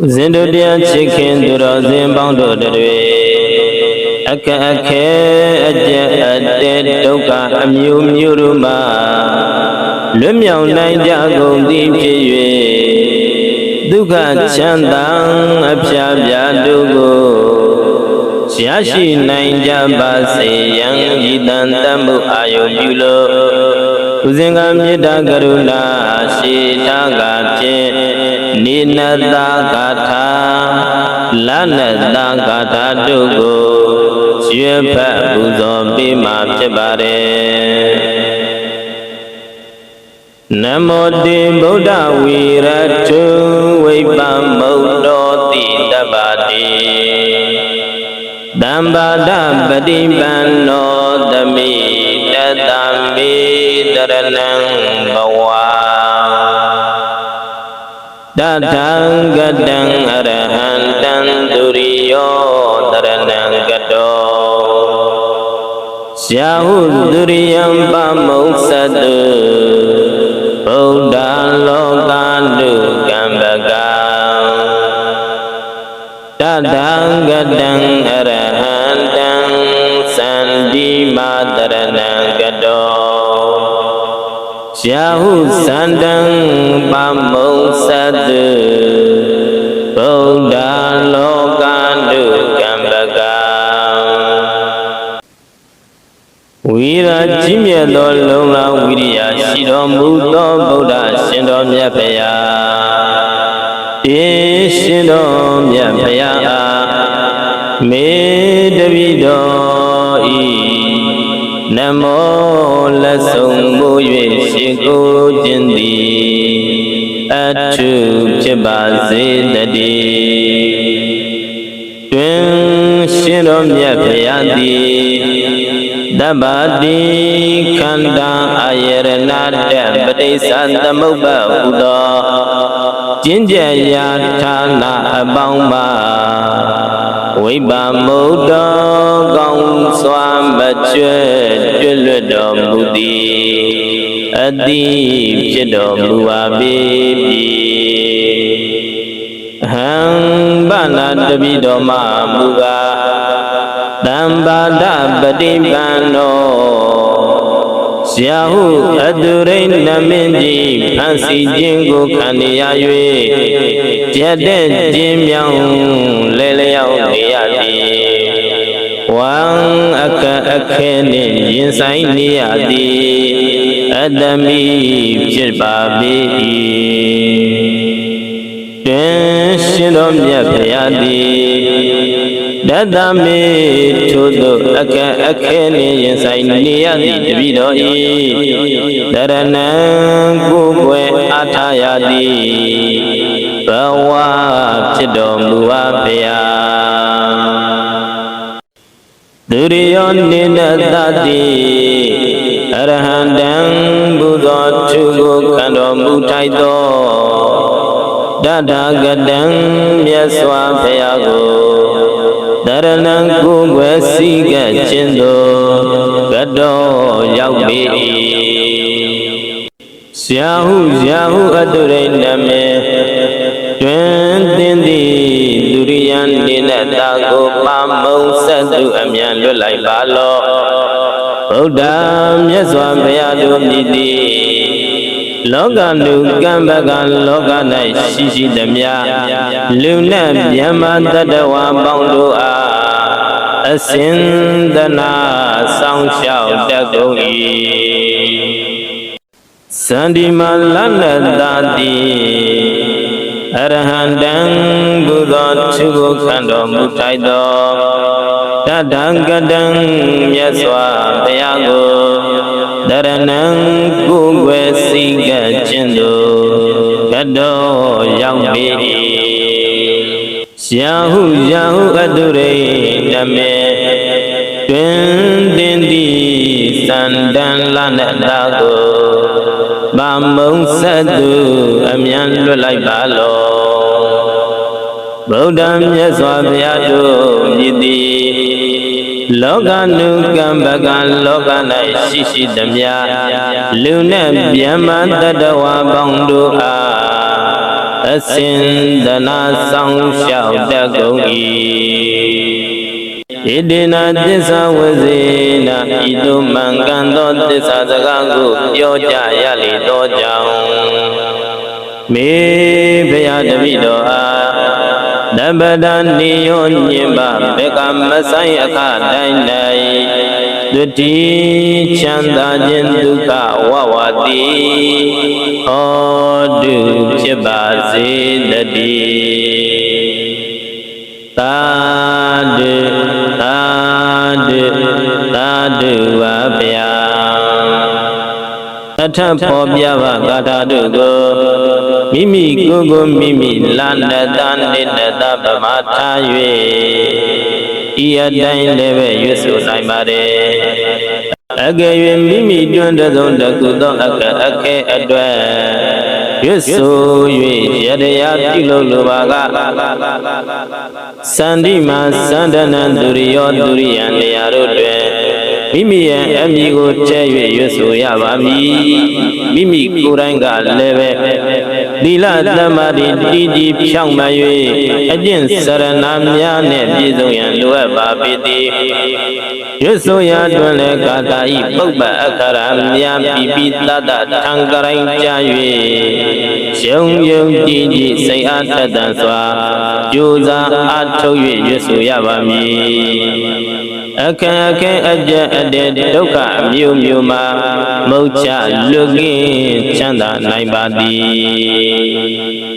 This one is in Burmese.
ဥစဉ်တို့တရားချစ်ခင်သူတော်စင်ပေါင်းတို့တွေအခက်အခဲအကျက်အတဲဒုက္ခအမျိုးမျိုးတို့မှာလွတ်မြောက်နိုင်ကြကုန်သည်ဖြစ်၍ဒုက္ခချမ်းသာအဖျားပြားတို့ကိုရရှိနိုင်ကြပါစေရန်ဤတန်တမှုအာယုပြုလို့ဥစဉ်ကမေတ္တာကရုဏာရှိတာကဖြင့် နိနတဂါထာလနတဂါထာတို့ကိုရွယ်ဖတ်ပူဇော်ပေးမှာဖြစ်ပါတယ်နမောတေဗုဒ္ဓဝီရတုဝိပမုတ်တော်တိတပ္ပတိတမ္ပါဒပฏิပန္နောသမိတတမေတရဏံဘဝတ ထံကတံအရဟံတံသူရိယောတရဏံကတောရှာဟုသူရိယံပမုတ်သတုဗုဒ္ဓလောကတုကံပကံတထံကတံအရဟံတံသန္တိမာတရဏံကတော ရှာဟုသန္တံပမုတ်သတုဗုဒ္ဓလောကတုကံပကံဝိရာကြီးမြတ်သောလုံလဝိရိယရှိတော်မူသောဗုဒ္ဓရှင်တော်မြတ်ဖရာတေရှင်တော်မြတ်ဖရာအားမေတ္တပိတော်ဤ နမောလက်ဆုံးမူ၍ရှိကိုခြင်းသည်အထုဖြစ်ပါစေတည်းတွင်ရှင်တော်မြတ်ဖရာသည် တဗ္ဗတိခန္ဓာအာယရဏတပဋိစ္စသမုပ္ပါဟုသောကျင့်ကြံရာဌာနအပေါင်းပါဝိပါမုဒ္ဒောကောင်းစွာမကျွဲ့ကျွတ်လွတ်တော်မူသည်အတိဖြစ်တော်မူပါပေပြီဟံဗနာတပိတော်မှာမူကား တံပါဒပฏิပန္နောဆရာဟုအတုရိဏမင်းကြီးဖန်စီခြင်းကိုခံရ၍ကျက်တဲ့ခြင်းမြောင်လဲလျောက်နေရသည်ဝံအခအခဲနှင့်ရင်ဆိုင်နေရသည်အတ္တမိဖြစ်ပါပေ၏တွင်ရှင်တော်မြတ်ဖရာသည် တတမေထို့သောအခက်အခဲနှင့်ရင်ဆိုင်နေရသည့်တပိတော်ဤတရဏံကိုယ်ွယ်အားထားရသည်ဘဝဖြစ်တော်မူပါဗျာဒုရိယောနိနတတိအရဟံတံဘုသောသူကိုခံတော်မူထိုက်သောတထာဂတံမြတ်စွာဘုရားကိုတ ရဏံကိုယ်ွယ်စီကခြင်းသို့ကတော်ရောက်ပေ၏ဆရာဟုဆရာဟုအတုရိနမေတွင်သင်သည်သူရိယံနေနတာကိုပါမုံဆက်သူအမြန်လွတ်လိုက်ပါလောဗုဒ္ဓမြတ်စွာဘုရားတို့မြည်သည် လောကနုကံပကလောက၌ရှိရှိသမျှလူနဲ့မြမတတဝါပေါင်းတို့အားအစင်တနာဆောင်းလျှောက်တတ်ကုန်၏သန္ဒီမလနတာတိ အရဟံတံဘုသောသူကိုခံတော်မူထိုက်သောတတံကတံမြတ်စွာဘုရားကိုတရဏံကိုယ်ွယ်စိတ်ကခြင်းသို့ကတော်ရောက်ပေ၏ရာဟုရာဟုအတုရိဓမေတွင်တင်သည်သန္တန်လနတာကို ဗမုံဆက်သူအမြန်လွတ်လိုက်ပါလောဗုဒ္ဓမြတ်စွာဘုရားတို့မြည်သည်လောကနုကံပကံလောက၌ရှိရှိသမျှလူနဲ့ဗျမ္မာတတဝါပေါင်းတို့အားအအစင်ဒနာဆောင်လျှောက်တတ်ကုန်၏ ဣတိနာသစ္စာဝဇေနာဤသို့မှန်ကန်သောသစ္စာစကားကိုပြောကြရလေသောကြောင့်မေဖရာတပိတော်အားတပ္ပဒနိယောညင်ပါဘေကမဆိုင်အခတိုင်း၌ဒုတိချမ်းသာခြင်းဒုက္ခဝဝတိဟောတုဖြစ်ပါစေတည်းသာဓု သာဓုသာဓုပါဗျာအထဖော်ပြပါဂါထာတို့ကိုမိမိကိုယ်ကိုမိမိလာနတနိတတပမထား၍ဤအတိုင်းလည်းပဲရွတ်ဆိုနိုင်ပါတယ်အကယ်၍မိမိတွင်တစုံတစ်ခုသောအကအခဲအတွက် ရွတ်ဆို၍ရတရားပြုလုပ်လိုပါကစန္ဒီမာစန္ဒနံဒုရိယောဒုရိယံတရားတို့တွင် မိမိရဲ့အမိကိုကျဲ၍ရွတ်ဆိုရပါမည်မိမိကိုယ်တိုင်ကလည်းပဲသီလသမ္မာတိတည်ကြည်ဖြောင့်မ၍အကျင့်စရဏများနဲ့ပြည့်စုံရန်လိုအပ်ပါပေသည်ရွတ်ဆိုရာတွင်လည်းကာတာဤပုပ္ပအခရာများပြပိတတထံကရိုင်းကြ၍ယုံယုံကြည်ကြည်စိတ်အားထက်သန်စွာကြိုးစားအားထုတ်၍ရွတ်ဆိုရပါမည်အခက်အခဲအကျက်အတဲ့ဒုက္ခအမျိုးမျိုးမှာမုတ်ချလွတ်ကင်းချမ်းသာနိုင်ပါသည်